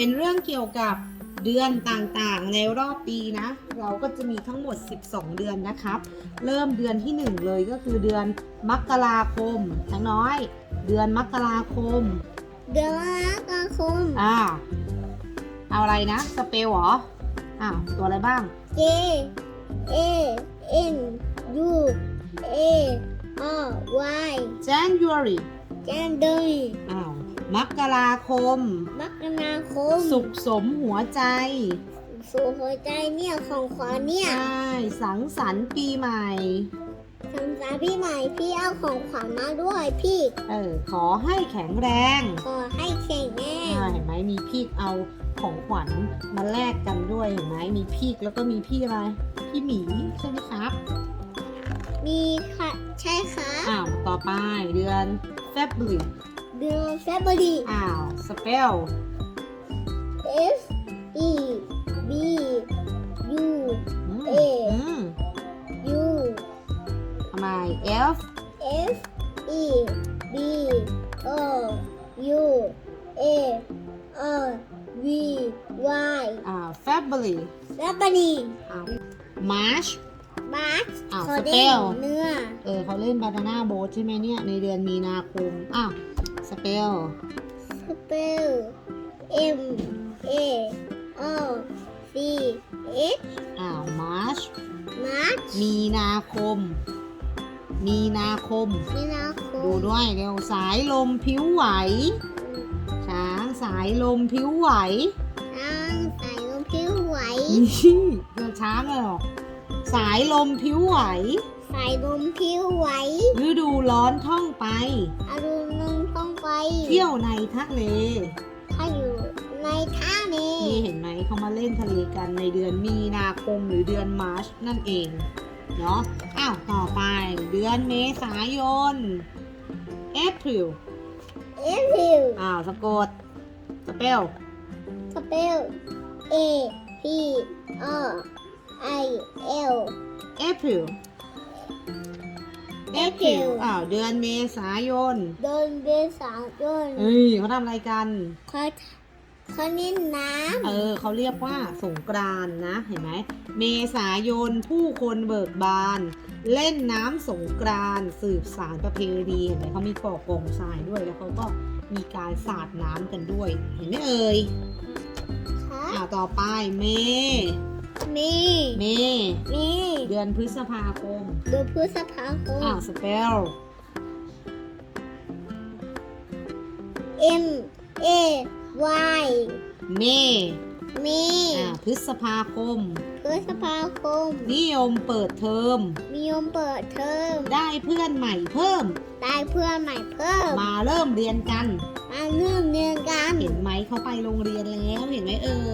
เป็นเรื่องเกี่ยวกับเดือนต่างๆ ในรอบปีนะ เราก็จะมีทั้งหมด 12 เดือนนะครับ เริ่มเดือนที่ 1 เลยก็คือเดือนมกราคมทั้งน้อย เดือนมกราคม เดือนมกราคม อ่า เอาอะไรนะ สเปลเหรอ อ้าว ตัวอะไรบ้าง J A N U A R Y January January อ้าว มกราคม มกราคมสุขสมหัวใจสู่หัวใจเนี่ยของขวัญเนี่ย ใช่สังสรรค์ปีใหม่สำหรับพี่ใหม่พี่เอาของขวัญมาด้วยพี่เออขอให้แข็งแรง ขอให้แข็งแรงอ่าเห็นไหมมีพี่เอาของขวัญมาแลกกันด้วยเห็นไหมมีพี่แล้วก็มีพี่อะไรพี่หมีใช่ไหมครับ มีค่ะใช่ค่ะอ้าวต่อไปเดือน February เดือนเฟบรุรีอ้าว spell F E B U อืมเออืม U ทำไม F F E B O U A R V Y อ่า February และบันนีอ้าว March บาสอ้าวคอสเด้เปงลเนื้อ เออเขาเล่นบานาน่าโบ๊ทใช่ไหมเนี่ย ในเดือนมีนาคม อ้าว spell สเปล M A O C H อ้าว March มาร์ชมีนาคม มีนาคม มีนาคดูมด้วยเร็วสายลมผิวไหว ช้างสายลมผิวไหว ช้างใส่ลมผิวไหวนี่เกิดช้างเลยเหรอสายลมผิวไหวใส่ลมผิวไหวฤดูร้อนท่องไปอา เที่ยวในทะเลถ้าอยู่ในท่านี้นี่เห็นไหมเขามาเล่นทะเลกันในเดือนมีนาคมหรือเดือนมาร์ชนั่นเองเนาะอ้าวต่อไปเดือนเมษายน April เอฟิลอ้าวสะกดสเปลสเปล A P R I L April April อ้าวเดือนเมษายน เดินเดินสาวเดินเอ้ยเขาทำอะไรกันเขาเขาเล่นน้เออเขาเรียกว่าสงกรานต์นะเห็นไหมเมษายนผู้คนเบิกบาน เล่นน้ำสงกรานต์สืบสารประเพณีเห็นไหมเขามีก่อกองทรายด้วยแล้วเขาก็มีการสาดน้ำกันด้วย เห็นไหมเอ่ยำค่ะอ่าต่อไปเม มี เมมีเดือนพฤษภาคมดูพฤษภาคม อ่าสเปล M A Y เมมีอ่าพฤษภาคม พฤษภาคม นิยมเปิดเทอม มียมเปิดเทอม ได้เพื่อนใหม่เพิ่ม ได้เพื่อนใหม่เพิ่ม มาเริ่มเรียนกัน มาเริ่มเรียนกัน เห็นไหมเขาไปโรงเรียนแล้ว เห็นไหมเออ